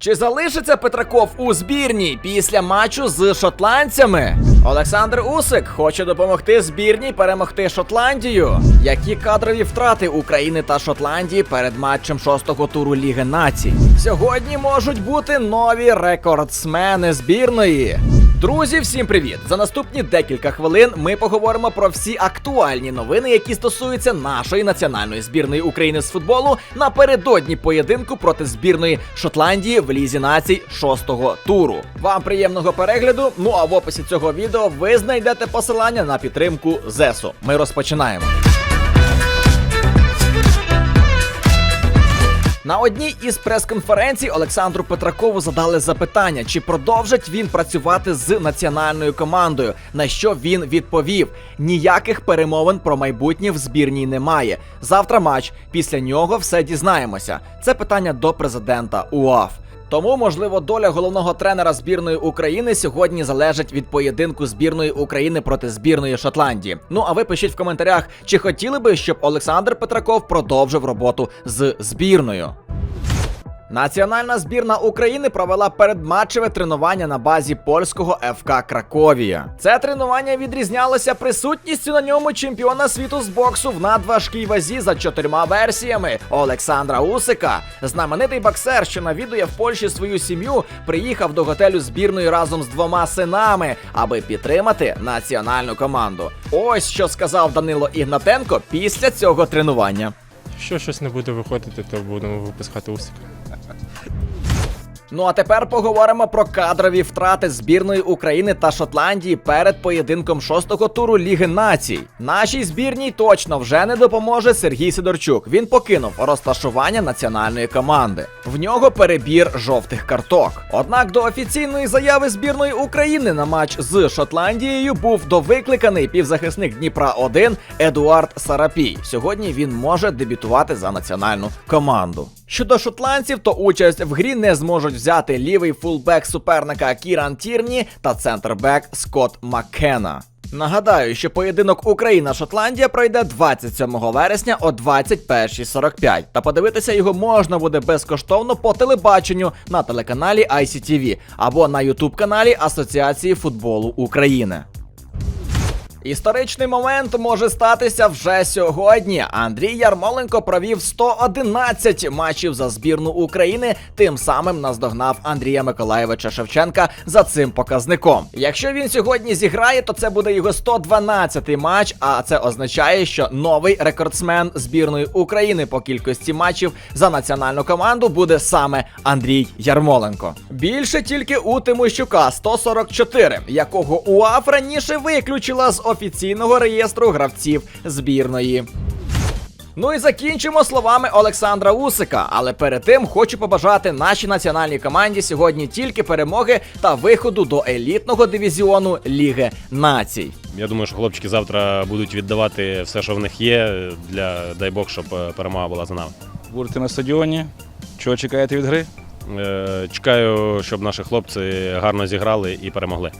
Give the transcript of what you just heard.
Чи залишиться Петраков у збірній після матчу з шотландцями? Олександр Усик хоче допомогти збірній перемогти Шотландію. Які кадрові втрати України та Шотландії перед матчем шостого туру Ліги Націй? Сьогодні можуть бути нові рекордсмени збірної. Друзі, всім привіт! За наступні декілька хвилин ми поговоримо про всі актуальні новини, які стосуються нашої національної збірної України з футболу напередодні поєдинку проти збірної Шотландії в лізі націй шостого туру. Вам приємного перегляду. Ну а в описі цього відео ви знайдете посилання на підтримку ЗЕСу. Ми розпочинаємо. На одній із прес-конференцій Олександру Петракову задали запитання, чи продовжить він працювати з національною командою. На що він відповів: ніяких перемовин про майбутнє в збірній немає. Завтра матч. Після нього все дізнаємося. Це питання до президента УАФ. Тому, можливо, доля головного тренера збірної України сьогодні залежить від поєдинку збірної України проти збірної Шотландії. Ну а ви пишіть в коментарях, чи хотіли би, щоб Олександр Петраков продовжив роботу з збірною. Національна збірна України провела передматчеве тренування на базі польського ФК Краковія. Це тренування відрізнялося присутністю на ньому чемпіона світу з боксу в надважкій вазі за чотирма версіями Олександра Усика. Знаменитий боксер, що навідує в Польщі свою сім'ю, приїхав до готелю збірної разом з двома синами, аби підтримати національну команду. Ось що сказав Данило Ігнатенко після цього тренування. Якщо щось не буде виходити, то будемо випускати усика. Ну а тепер поговоримо про кадрові втрати збірної України та Шотландії перед поєдинком шостого туру Ліги Націй. Нашій збірній точно вже не допоможе Сергій Сидорчук. Він покинув розташування національної команди. В нього перебір жовтих карток. Однак до офіційної заяви збірної України на матч з Шотландією був довикликаний півзахисник Дніпра 1 Едуард Сарапій. Сьогодні він може дебютувати за національну команду. Щодо шотландців, то участь в грі не зможуть взяти лівий фулбек суперника Кіран Тірні та центрбек Скотт Маккена. Нагадаю, що поєдинок Україна-Шотландія пройде 27 вересня о 21.45. Та подивитися його можна буде безкоштовно по телебаченню на телеканалі ICTV або на Ютуб каналі Асоціації футболу України. Історичний момент може статися вже сьогодні. Андрій Ярмоленко провів 111 матчів за збірну України, тим самим наздогнав Андрія Миколаєвича Шевченка за цим показником. Якщо він сьогодні зіграє, то це буде його 112-й матч. А це означає, що новий рекордсмен збірної України по кількості матчів за національну команду буде саме Андрій Ярмоленко. Більше тільки у Тимощука 144, якого УАФ раніше виключила з офіційного реєстру гравців збірної. Ну і закінчимо словами Олександра Усика. Але перед тим хочу побажати нашій національній команді сьогодні тільки перемоги та виходу до елітного дивізіону Ліги Націй. Я думаю, що хлопчики завтра будуть віддавати все, що в них є, для дай Бог, щоб е, перемога була за нами. Будете на стадіоні. Чого чекаєте від гри? Е, Чекаю, щоб наші хлопці гарно зіграли і перемогли.